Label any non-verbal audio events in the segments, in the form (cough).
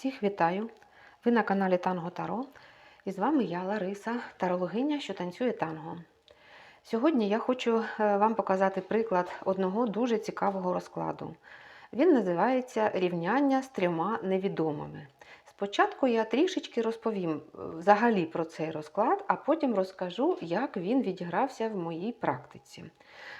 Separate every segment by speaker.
Speaker 1: Всіх вітаю! Ви на каналі Танго Таро. І з вами я, Лариса, тарологиня, що танцює танго. Сьогодні я хочу е, вам показати приклад одного дуже цікавого розкладу. Він називається Рівняння з трьома невідомими. Спочатку я трішечки розповім е, взагалі про цей розклад, а потім розкажу, як він відігрався в моїй практиці.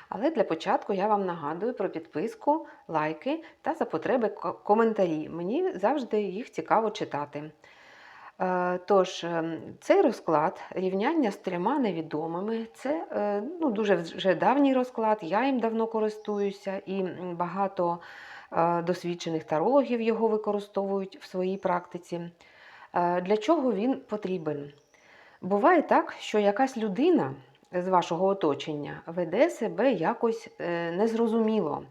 Speaker 1: Але для початку я вам нагадую про підписку, лайки та за потреби коментарі. Мені завжди їх цікаво читати. Е, Тож, е, цей розклад рівняння з трьома невідомими це ну, дуже вже давній розклад, я їм давно користуюся, і багато досвідчених тарологів його використовують в своїй практиці. Е, Для чого він потрібен? Буває так, що якась людина з вашого оточення веде себе якось е, незрозуміло,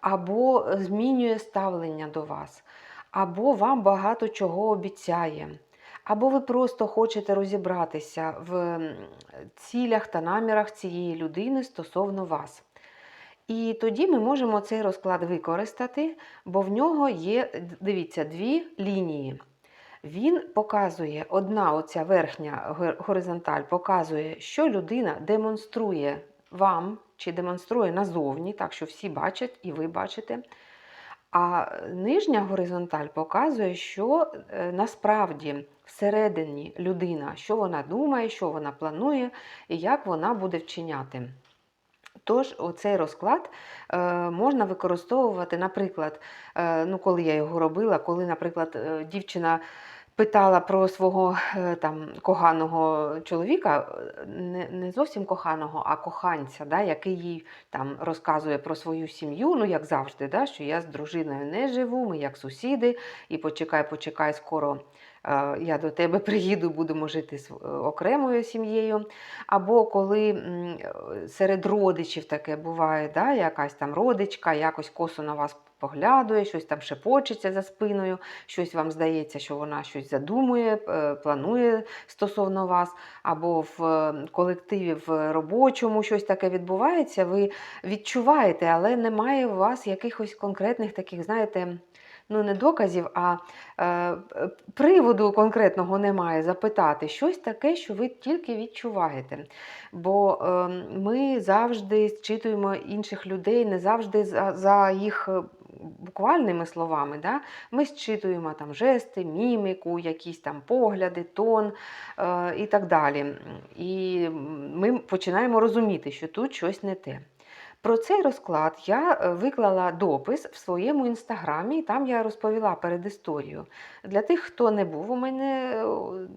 Speaker 1: або змінює ставлення до вас, або вам багато чого обіцяє, або ви просто хочете розібратися в цілях та намірах цієї людини стосовно вас. І тоді ми можемо цей розклад використати, бо в нього є, дивіться, дві лінії. Він показує, одна оця верхня горизонталь показує, що людина демонструє вам чи демонструє назовні, так що всі бачать і ви бачите. А нижня горизонталь показує, що е, насправді всередині людина, що вона думає, що вона планує і як вона буде вчиняти. Тож, оцей розклад е, можна використовувати, наприклад, е, ну, коли я його робила, коли, наприклад, е, дівчина питала про свого там, коханого чоловіка, не, не зовсім коханого, а коханця, да, який їй там розказує про свою сім'ю, ну як завжди, да, що я з дружиною не живу, ми як сусіди, і почекай, почекай, скоро я до тебе (laughs) приїду, будемо жити з- е, окремою сім'єю. Або коли е, серед родичів таке буває, да, якась там родичка якось косо на вас поглядує, щось там шепочеться за спиною, щось вам здається, що вона щось задумує, е, планує стосовно вас, або в е, колективі в робочому щось таке відбувається, ви відчуваєте, але немає у вас якихось конкретних таких, знаєте, ну не доказів, а е, приводу конкретного немає запитати щось таке, що ви тільки відчуваєте. Бо е, ми завжди зчитуємо інших людей, не завжди за, за їх е, буквальними словами. Да? Ми зчитуємо там жести, міміку, якісь там погляди, тон е, і так далі. І ми починаємо розуміти, що тут щось не те. Про цей розклад я е, виклала допис в своєму інстаграмі, і там я розповіла передісторію. Для тих, хто не був у мене,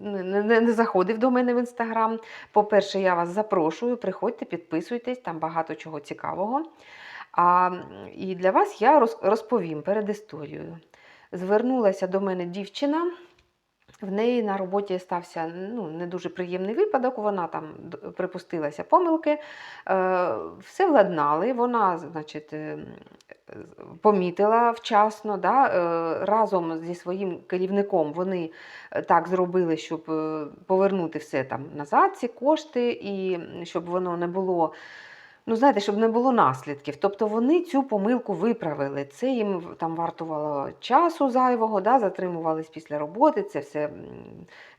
Speaker 1: е, не, заходив до мене в інстаграм. По-перше, я вас запрошую, приходьте, підписуйтесь, там багато чого цікавого. А, і для вас я роз- розповім передісторію. Звернулася до мене дівчина. В неї на роботі стався ну, не дуже приємний випадок, вона там припустилася помилки, е, все владнали, вона, значить, е, помітила вчасно, да, е, разом зі своїм керівником вони е, так зробили, щоб повернути все там назад, ці кошти, і щоб воно не було. Ну, знаєте, щоб не було наслідків. Тобто вони цю помилку виправили. Це їм там вартувало часу зайвого, да, затримувались після роботи, це все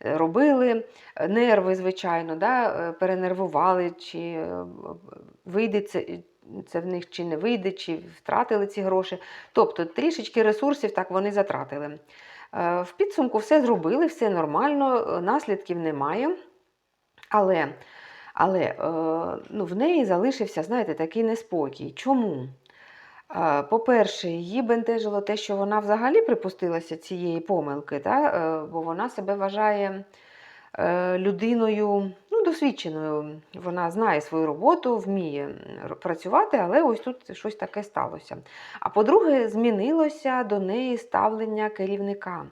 Speaker 1: е, робили. Е, Нерви, звичайно, да, е, перенервували, чи вийде це, це в них, чи не вийде, чи втратили ці гроші. Тобто трішечки ресурсів так вони затратили. В підсумку все зробили, все нормально, наслідків немає. Але але е, ну, в неї залишився, знаєте, такий неспокій. Чому? Е, По-перше, її бентежило те, що вона взагалі припустилася цієї помилки, та? е, бо вона себе вважає людиною ну, досвідченою. Вона знає свою роботу, вміє працювати, але ось тут щось таке сталося. А по-друге, змінилося до неї ставлення керівника.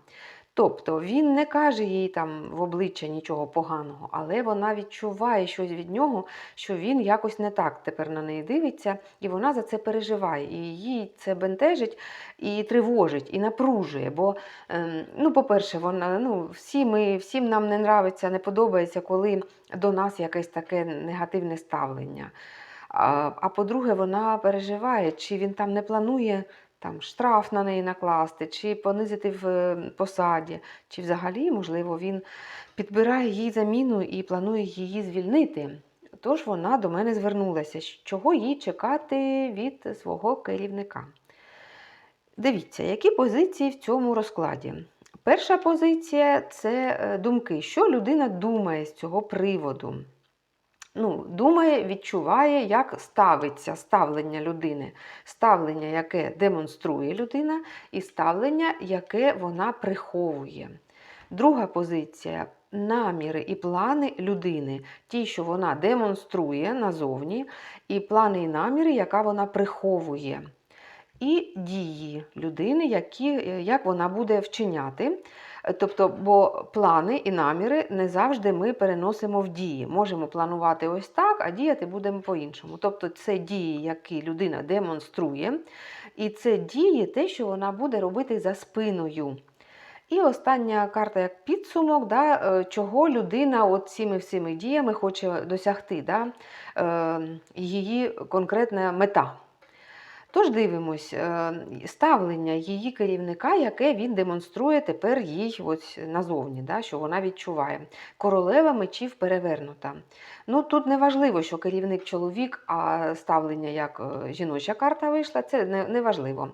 Speaker 1: Тобто він не каже їй там в обличчя нічого поганого, але вона відчуває щось від нього, що він якось не так тепер на неї дивиться, і вона за це переживає. І їй це бентежить і тривожить, і напружує. Бо, ем, ну, по-перше, вона ну, всі ми, всім нам не нравиться, не подобається, коли до нас якесь таке негативне ставлення. А, а по-друге, вона переживає, чи він там не планує там, штраф на неї накласти, чи понизити в посаді, чи взагалі, можливо, він підбирає їй заміну і планує її звільнити. Тож вона до мене звернулася, чого їй чекати від свого керівника. Дивіться, які позиції в цьому розкладі. Перша позиція це е, думки, що людина думає з цього приводу. Ну, Думає, відчуває, як ставиться ставлення людини, ставлення, яке демонструє людина, і ставлення, яке вона приховує. Друга позиція наміри і плани людини, ті, що вона демонструє назовні, і плани і наміри, яка вона приховує. І дії людини, які, як вона буде вчиняти. Тобто, бо плани і наміри не завжди ми переносимо в дії. Можемо планувати ось так, а діяти будемо по-іншому. Тобто, це дії, які людина демонструє, і це дії, те, що вона буде робити за спиною. І остання карта як підсумок, да, е, чого людина от цими всіми діями хоче досягти, да, е, її конкретна мета. Тож дивимось е, ставлення її керівника, яке він демонструє тепер їй ось назовні, да, що вона відчуває. Королева мечів перевернута. Ну Тут не важливо, що керівник чоловік, а ставлення як жіноча карта вийшла, це не, важливо.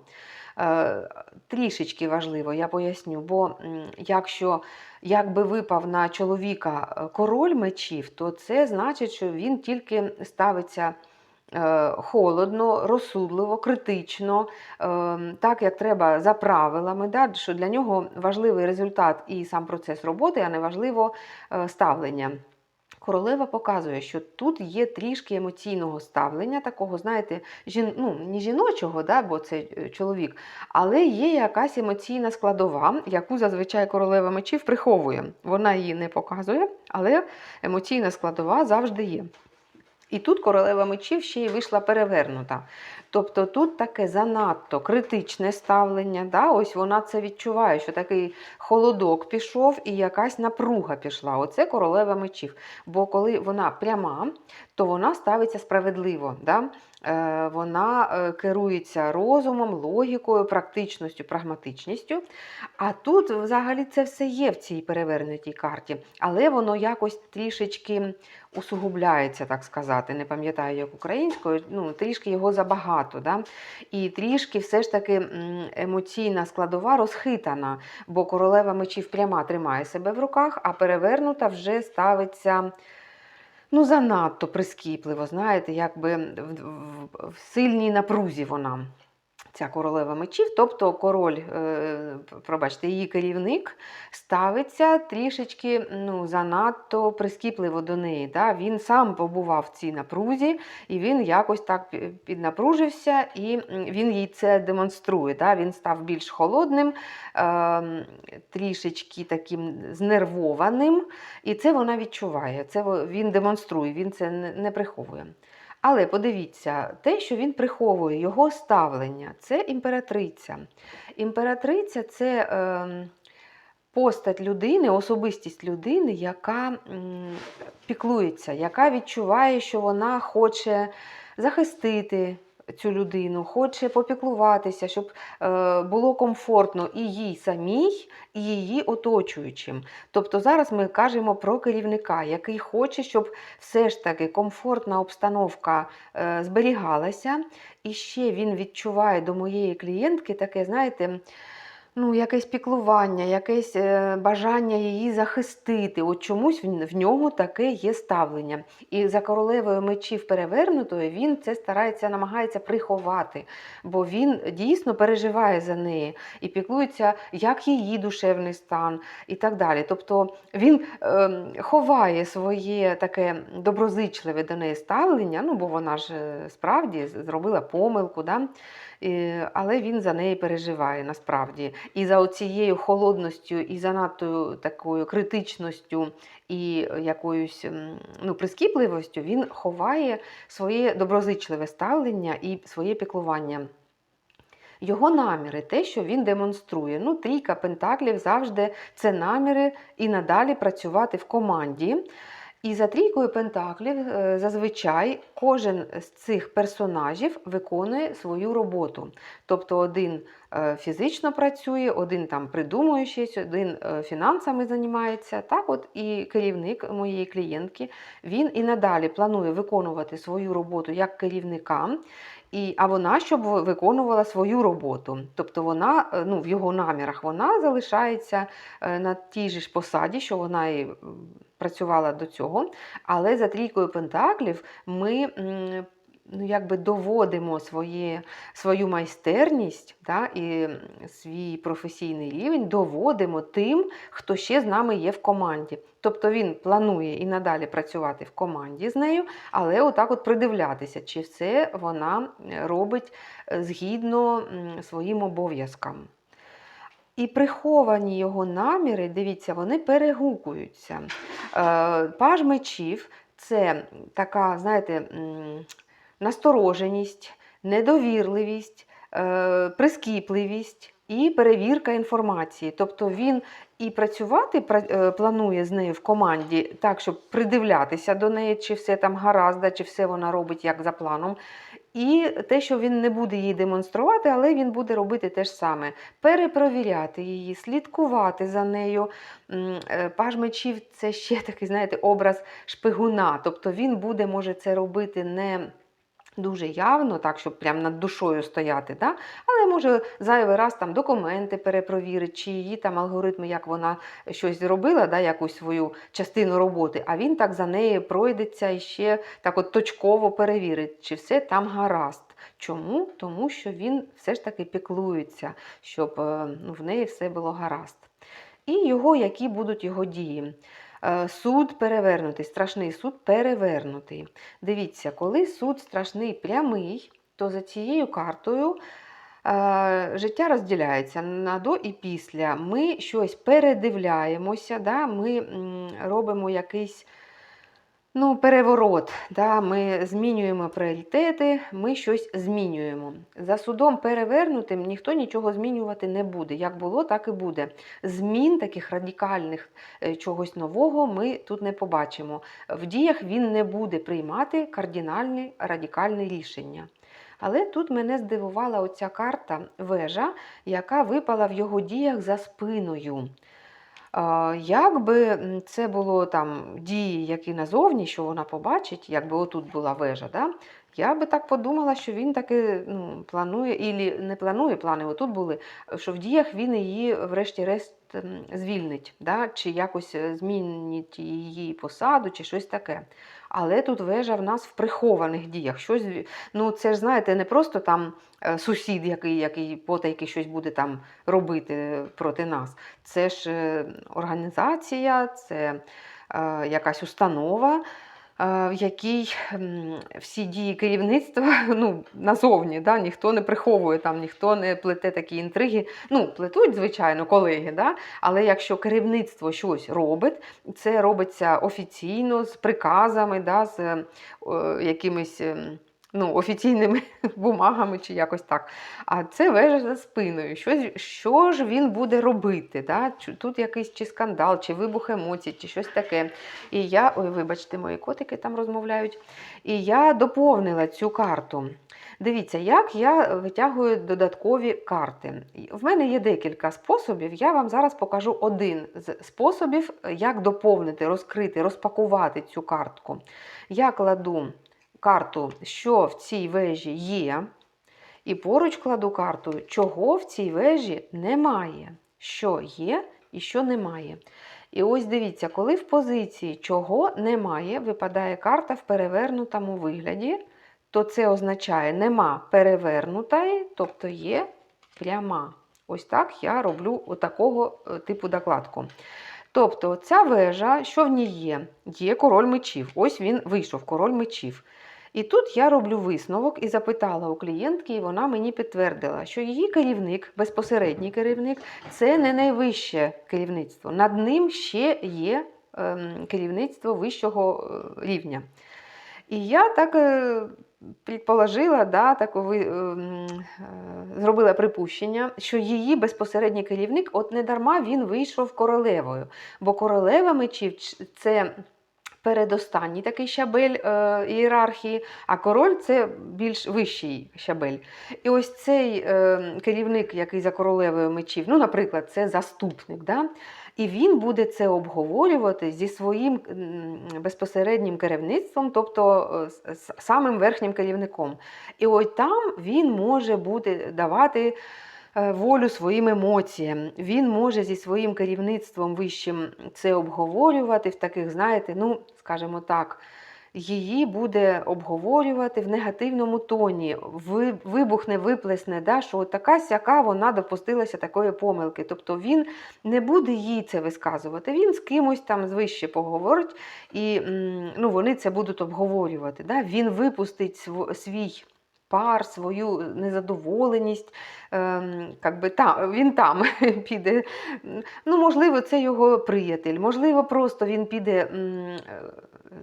Speaker 1: Е, трішечки важливо, я поясню, бо якщо якби випав на чоловіка е, король мечів, то це значить, що він тільки ставиться. Е, холодно, розсудливо, критично, так як треба за правилами, що для нього важливий результат і сам процес роботи, а не важливо ставлення. Королева показує, що тут є трішки емоційного ставлення, такого, знаєте, жін... ну, не жіночого, да, бо це е, чоловік, але є якась емоційна складова, яку зазвичай королева мечів приховує. Вона її не показує, але емоційна складова завжди є. І тут королева мечів ще й вийшла перевернута. Тобто тут таке занадто критичне ставлення. Да? Ось вона це відчуває, що такий холодок пішов і якась напруга пішла. Оце королева мечів. Бо коли вона пряма, то вона ставиться справедливо. Да? Е, Вона е, керується розумом, логікою, практичністю, прагматичністю. А тут взагалі це все є в цій перевернутій карті, але воно якось трішечки усугубляється, так сказати. Не пам'ятаю, як українською, ну, трішки його забагато. Да? І трішки все ж таки емоційна складова розхитана, бо королева мечів пряма тримає себе в руках, а перевернута вже ставиться ну, занадто прискіпливо, знаєте, якби в, сильній напрузі вона ця королева мечів, тобто король, е, пробачте, її керівник ставиться трішечки ну, занадто прискіпливо до неї. Да? Він сам побував в цій напрузі, і він якось так піднапружився, і він їй це демонструє. Да? Він став більш холодним, е, трішечки таким знервованим, і це вона відчуває. Це Він демонструє, він це не приховує. Але подивіться, те, що він приховує, його ставлення це імператриця. Імператриця це е, постать людини, особистість людини, яка піклується, яка відчуває, що вона хоче захистити цю людину, хоче попіклуватися, щоб е, було комфортно і їй самій, і її оточуючим. Тобто зараз ми кажемо про керівника, який хоче, щоб все ж таки комфортна обстановка е, зберігалася. І ще він відчуває до моєї клієнтки таке, знаєте, ну, якесь піклування, якесь е, бажання її захистити. От чомусь в нього таке є ставлення. І за королевою мечів перевернутою він це старається, намагається приховати, бо він дійсно переживає за неї і піклується, як її душевний стан і так далі. Тобто він е, ховає своє таке доброзичливе до неї ставлення, ну бо вона ж е, справді зробила помилку. Да? Але він за неї переживає насправді. І за цією холодністю, і занадто такою критичністю і якоюсь ну, прискіпливостю він ховає своє доброзичливе ставлення і своє піклування. Його наміри, те, що він демонструє. Ну, Трійка пентаклів завжди це наміри і надалі працювати в команді. І за трійкою пентаклів е, зазвичай кожен з цих персонажів виконує свою роботу. Тобто один е, фізично працює, один там придумує щось, один е, фінансами займається. Так, от і керівник моєї клієнтки він і надалі планує виконувати свою роботу як керівника. І, а вона щоб виконувала свою роботу. Тобто вона е, ну, в його намірах вона залишається е, на тій же ж посаді, що вона і працювала до цього. Але за трійкою пентаклів ми ну, якби доводимо своє, свою майстерність да, і свій професійний рівень, доводимо тим, хто ще з нами є в команді. Тобто він планує і надалі працювати в команді з нею, але отак от придивлятися, чи все вона робить е, згідно своїм обов'язкам. І приховані його наміри, дивіться, вони перегукуються. Е, Паж мечів це така, знаєте, настороженість, недовірливість, е, прискіпливість і перевірка інформації. Тобто він і працювати е, планує з нею в команді так, щоб придивлятися до неї, чи все там гаразд, чи все вона робить як за планом. І те, що він не буде її демонструвати, але він буде робити те ж саме: перепровіряти її, слідкувати за нею. Е, Паж мечів це ще (laughs) такий, знаєте, образ шпигуна. Тобто він буде, може це робити не. Дуже явно, так, щоб прям над душою стояти, да? але може зайвий раз там документи перепровірить, чи її там алгоритми, як вона щось зробила, да, якусь свою частину роботи, а він так за нею пройдеться і ще так от точково перевірить, чи все там гаразд. Чому? Тому що він все ж таки піклується, щоб е, ну, в неї все було гаразд. І його, які будуть його дії. Е, Суд перевернутий, страшний суд перевернутий. Дивіться, коли суд страшний прямий, то за цією картою е, життя розділяється на до і після. Ми щось передивляємося, да? ми робимо якийсь ну, переворот. Да? Ми змінюємо пріоритети, ми щось змінюємо. За судом перевернутим ніхто нічого змінювати не буде. Як було, так і буде. Змін таких радикальних е, чогось нового ми тут не побачимо. В діях він не буде приймати кардинальні радикальні рішення. Але тут мене здивувала оця карта вежа, яка випала в його діях за спиною. Якби це було там дії, які назовні, що вона побачить, якби отут була вежа, да? я би так подумала, що він таки ну, планує, і не планує плани, отут були, що в діях він її, врешті-решт, звільнить, да? чи якось е, змінить її посаду, чи щось таке. Але тут вежа в нас в прихованих діях. Щось, ну це ж знаєте, не просто там е, сусід, який, який потайки щось буде там робити проти нас. Це ж е, організація, це е, якась установа, е, в якій всі дії керівництва (laughs) ну, назовні, да, ніхто не приховує, там, ніхто не плете такі інтриги. Ну, плетуть, звичайно, колеги, да, але якщо керівництво щось робить, це робиться офіційно, з приказами, да, з е, якимись. Ну, офіційними (laughs) бумагами чи якось так. А це вежа за спиною. Що, що ж він буде робити? Да? Тут якийсь чи скандал, чи вибух емоцій, чи щось таке. І я, ой, вибачте, мої котики там розмовляють. І я доповнила цю карту. Дивіться, як я витягую додаткові карти. В мене є декілька способів. Я вам зараз покажу один з способів, як доповнити, розкрити, розпакувати цю картку. Я кладу карту, що в цій вежі є, і поруч кладу карту, чого в цій вежі немає, що є і що немає. І ось дивіться, коли в позиції чого немає, випадає карта в перевернутому вигляді, то це означає нема перевернутої, тобто є пряма. Ось так я роблю отакого е, типу докладку. Тобто, ця вежа, що в ній є? Є король мечів. Ось він вийшов, король мечів. І тут я роблю висновок і запитала у клієнтки, і вона мені підтвердила, що її керівник, безпосередній керівник, це не найвище керівництво. Над ним ще є ем, керівництво вищого е, рівня. І я так е, предположила, да, так ви, ем, е, зробила припущення, що її безпосередній керівник, от не дарма він вийшов королевою. Бо королева мечів це передостанній такий щабель е, ієрархії, а король це більш вищий щабель. І ось цей е, керівник, який за королевою мечів, ну, наприклад, це заступник. Да? І він буде це обговорювати зі своїм безпосереднім керівництвом, тобто е, самим верхнім керівником. І ось там він може буде давати волю своїм емоціям. Він може зі своїм керівництвом вищим це обговорювати в таких, знаєте, ну, скажімо так. Її буде обговорювати в негативному тоні, вибухне, виплесне, да, що така сяка вона допустилася такої помилки. Тобто він не буде їй це висказувати, він з кимось там звище поговорить, і ну, вони це будуть обговорювати. Да? Він випустить свій пар, свою незадоволеність. Ем, как би, там, він там (laughs) піде. Ну, можливо, це його приятель, можливо, просто він піде. е,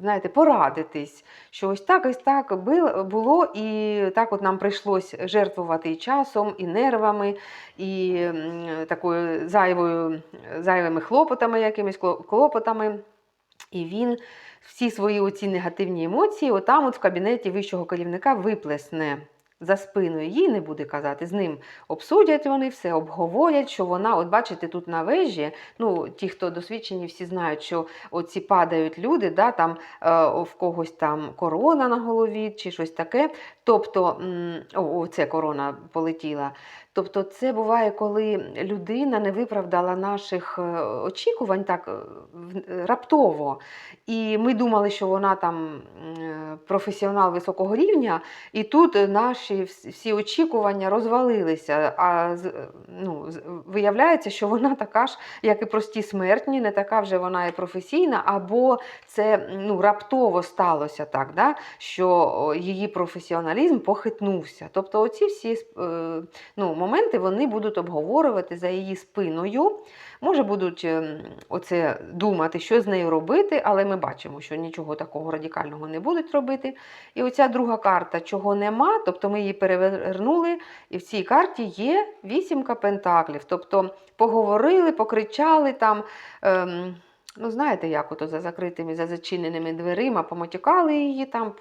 Speaker 1: Знаєте, порадитись, що ось так, ось так було, і так от нам прийшлось жертвувати і часом, і нервами, і такою зайвою, зайвими хлопотами, якимись клопотами. І він всі свої оці негативні емоції, отам от в кабінеті вищого керівника виплесне за спиною. Їй не буде казати, з ним обсудять вони все, обговорять, що вона, от бачите, тут на вежі, ну, ті, хто досвідчені, всі знають, що оці падають люди, да, там е, в когось там корона на голові чи щось таке. Тобто, о, о, це корона полетіла. Тобто, це буває, коли людина не виправдала наших е, очікувань так е, раптово. І ми думали, що вона там е, професіонал високого рівня, і тут е, наші всі очікування розвалилися. А ну, виявляється, що вона така ж, як і прості смертні, не така вже вона і професійна, або це ну, раптово сталося так, да, що її професіоналізм похитнувся. Тобто, оці всі е, ну, моменти вони будуть обговорювати за її спиною. Може, будуть ем, оце думати, що з нею робити, але ми бачимо, що нічого такого радикального не будуть робити. І оця друга карта, чого нема, тобто ми її перевернули, і в цій карті є вісімка пентаклів. Тобто поговорили, покричали там. Ем, Ну, знаєте, як ото за закритими, за зачиненими дверима, помотікали її там,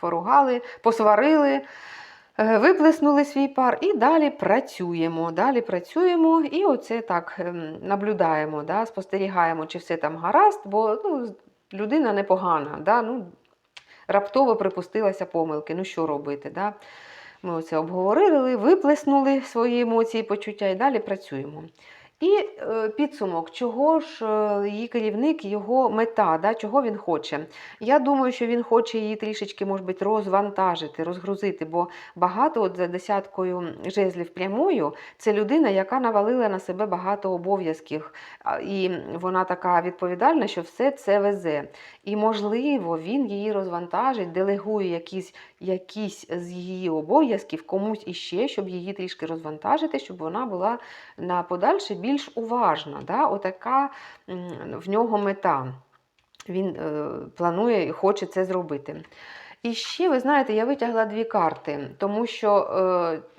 Speaker 1: поругали, посварили, виплеснули свій пар і далі працюємо. Далі працюємо і оце так ем, наблюдаємо, да, спостерігаємо, чи все там гаразд, бо ну, людина непогана. Да, ну, раптово припустилася помилки. Ну, що робити? Да? Ми оце обговорили, виплеснули свої емоції, почуття і далі працюємо. І е, підсумок, чого ж е, її керівник, його мета, да, чого він хоче. Я думаю, що він хоче її трішечки, може бути, розвантажити, розгрузити, бо багато от за десяткою жезлів прямою це людина, яка навалила на себе багато обов'язків, і вона така відповідальна, що все це везе. І, можливо, він її розвантажить, делегує якісь, якісь з її обов'язків комусь іще, щоб її трішки розвантажити, щоб вона була на подальше більш уважна. Да? Отака в нього мета. Він е, планує і хоче це зробити. І ще, ви знаєте, я витягла дві карти, тому що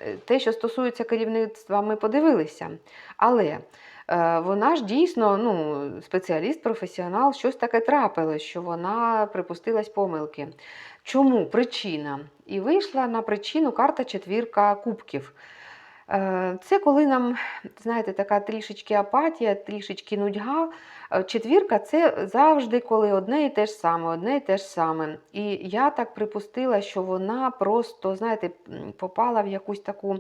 Speaker 1: е, те, що стосується керівництва, ми подивилися. Але е, вона ж дійсно ну, спеціаліст, професіонал, щось таке трапилось, що вона припустилась помилки. Чому? Причина. І вийшла на причину карта четвірка кубків. Е, Це коли нам, знаєте, така трішечки апатія, трішечки нудьга. Е, Четвірка це завжди, коли одне і те ж саме, одне і те ж саме. І я так припустила, що вона просто, знаєте, попала в якусь таку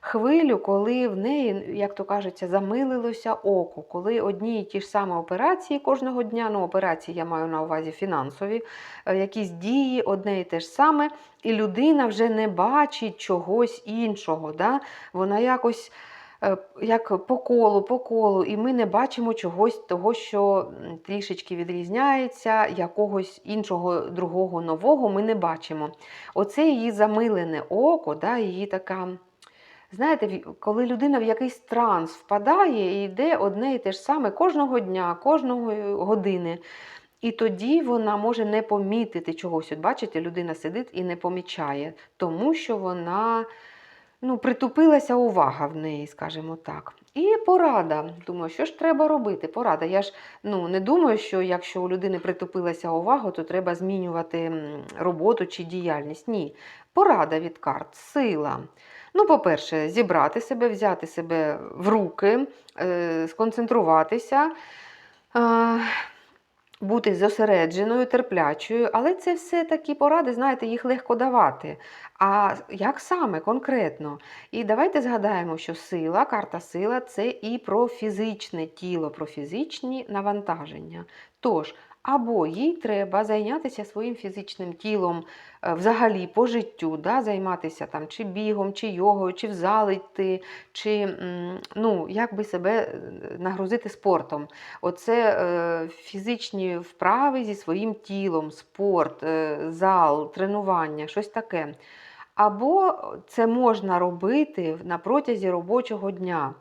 Speaker 1: хвилю, коли в неї, як то кажеться, замилилося око, коли одні і ті ж самі операції кожного дня, ну операції я маю на увазі фінансові, е, якісь дії, одне і те ж саме, і людина вже не бачить чогось іншого. Да? Вона якось е, як по колу, по колу, і ми не бачимо чогось того, що трішечки відрізняється, якогось іншого другого нового ми не бачимо. Оце її замилене око, да, її така. Знаєте, коли людина в якийсь транс впадає і йде одне і те ж саме кожного дня, кожної години. І тоді вона може не помітити чогось. От бачите, людина сидить і не помічає, тому що вона ну, притупилася увага в неї, скажімо так. І порада. Думаю, що ж треба робити? Порада. Я ж ну, не думаю, що якщо у людини притупилася увага, то треба змінювати роботу чи діяльність. Ні. Порада від карт, сила. Ну, по-перше, зібрати себе, взяти себе в руки, е, сконцентруватися. е, бути зосередженою, терплячою, але це все такі поради, знаєте, їх легко давати. А як саме конкретно? І давайте згадаємо, що сила, карта сила це і про фізичне тіло, про фізичні навантаження. Тож, або їй треба зайнятися своїм фізичним тілом е, взагалі по життю, да, займатися там чи бігом, чи йогою, чи в зал йти, чи ну, як би себе е, нагрузити спортом. Оце е, фізичні вправи зі своїм тілом, спорт, е, зал, тренування, щось таке. Або це можна робити на протязі робочого дня.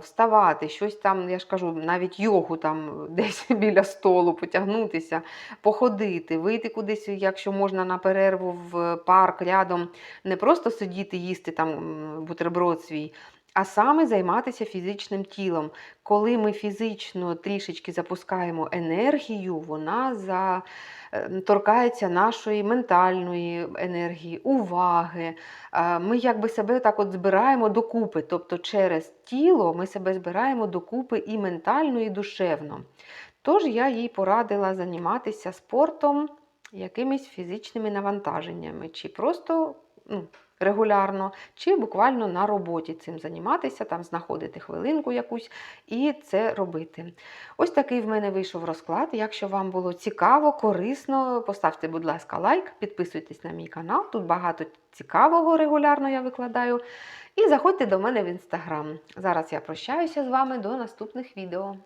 Speaker 1: Вставати, щось там, я ж кажу, навіть йогу там (laughs) десь біля столу потягнутися, походити, вийти кудись, якщо можна на перерву в парк рядом, не просто сидіти, їсти там бутерброд свій, а саме займатися фізичним тілом. Коли ми фізично трішечки запускаємо енергію, вона е, торкається нашої ментальної енергії, уваги. Ми якби себе так от збираємо докупи. Тобто через тіло ми себе збираємо докупи і ментально, і душевно. Тож я їй порадила займатися спортом, якимись фізичними навантаженнями, чи просто ну, регулярно, чи буквально на роботі цим займатися, там знаходити хвилинку якусь і це робити. Ось такий в мене вийшов розклад. Якщо вам було цікаво, корисно, поставте, будь ласка, лайк, підписуйтесь на мій канал. Тут багато цікавого регулярно я викладаю. І заходьте до мене в інстаграм. Зараз я прощаюся з вами до наступних відео.